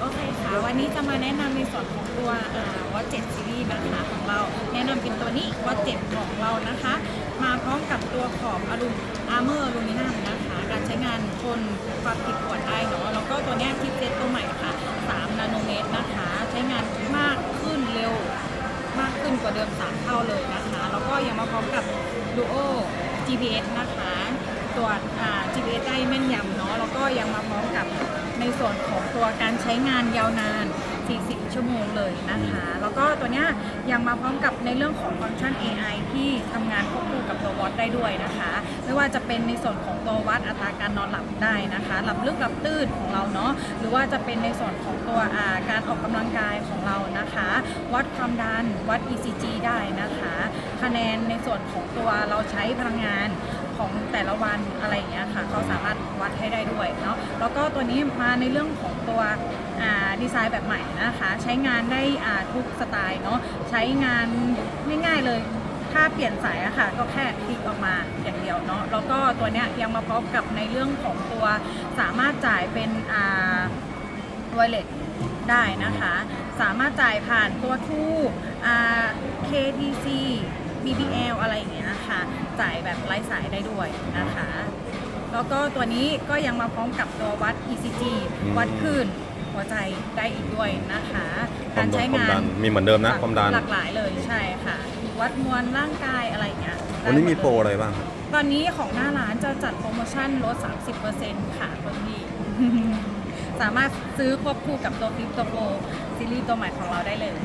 โอเคค่ะ วันนี้จะมาแนะนำในส่วนของตัววัดเจ็ดซีรีส์นะคะของเรา แนะนำเป็นตัวนี้วัดเจ็ดของเรานะคะ มาพร้อมกับตัวขอบอลูอาร์เมอร์อลูมิเนียมนะคะ การใช้งานทนความผิดปวดได้เนาะ แล้วก็ตัวนี้ทิปเซตตัวใหม่ค่ะ3นาโนเมตรนะคะ ใช้งานมากขึ้นเร็ว มากขึ้นกว่าเดิม 3 เท่าเลยนะคะ แล้วก็ยังมาพร้อมกับ Duo GPS นะคะ ตัวอ่า GPS ได้แม่นยำเนาะ แล้วก็ยังมาพร้อม ส่วนของตัวการใช้งานยาวนาน 40 ชั่วโมงเลยนะคะ แล้วก็ตัวเนี้ยยังมาพร้อมกับในเรื่องของฟังก์ชัน AI ที่ทำงานควบคู่กับตัววอตได้ด้วยนะคะ ไม่ว่าจะเป็นในส่วนของตัววัดอัตราการนอนหลับได้นะคะหลับลึกหลับตื่นของเราเนาะหรือว่าจะเป็นในส่วนของตัวาการออกกำลังกายของเรานะคะ วัดความดันวัด ECG ได้นะคะ คะแนนในส่วนของตัวเราใช้พลังงาน แต่ละวันอะไรอย่างเงี้ยค่ะเขาสามารถวัดให้ได้ด้วยเนาะแล้วก็ตัวนี้มาในเรื่องของตัวดีไซน์แบบใหม่นะคะใช้งานได้อ่าทุกสไตล์เนาะใช้งานง่ายๆเลยถ้าเปลี่ยนสายอะค่ะก็แค่คลิกออกมาอย่างเดียวเนาะแล้วก็ตัวเนี้ยยังมาพร้อมกับในเรื่องของตัวสามารถจ่ายเป็นอ่า w a l l e t ได้นะคะ สามารถจ่ายผ่านตัวทูอ่า KTC BBL นะคะจ่ายแบบไร้สายได้ด้วยนะคะ แล้วก็ตัวนี้ก็ยังมาพร้อมกับตัววัด ECG อืมวัดคลื่นหัวใจได้อีกด้วยนะคะควาการมดัใช้นความงานดันมีเหมือนเดิมนะความดันหลากหลายเลยใช่ค่ะ วัดมวลร่างกายอะไรอย่างเงี้ยวันนี้มีได้หดเลยโปรอะไรบ้าง ตอนนี้ของหน้าร้านจะจัดโปรโมชั่นลด 30%ค่ะคุณพี่สามารถซื้อควบคู่กับตัวฟิปตัวโปรซีรีส์ตัวใหม่ของเราได้เลย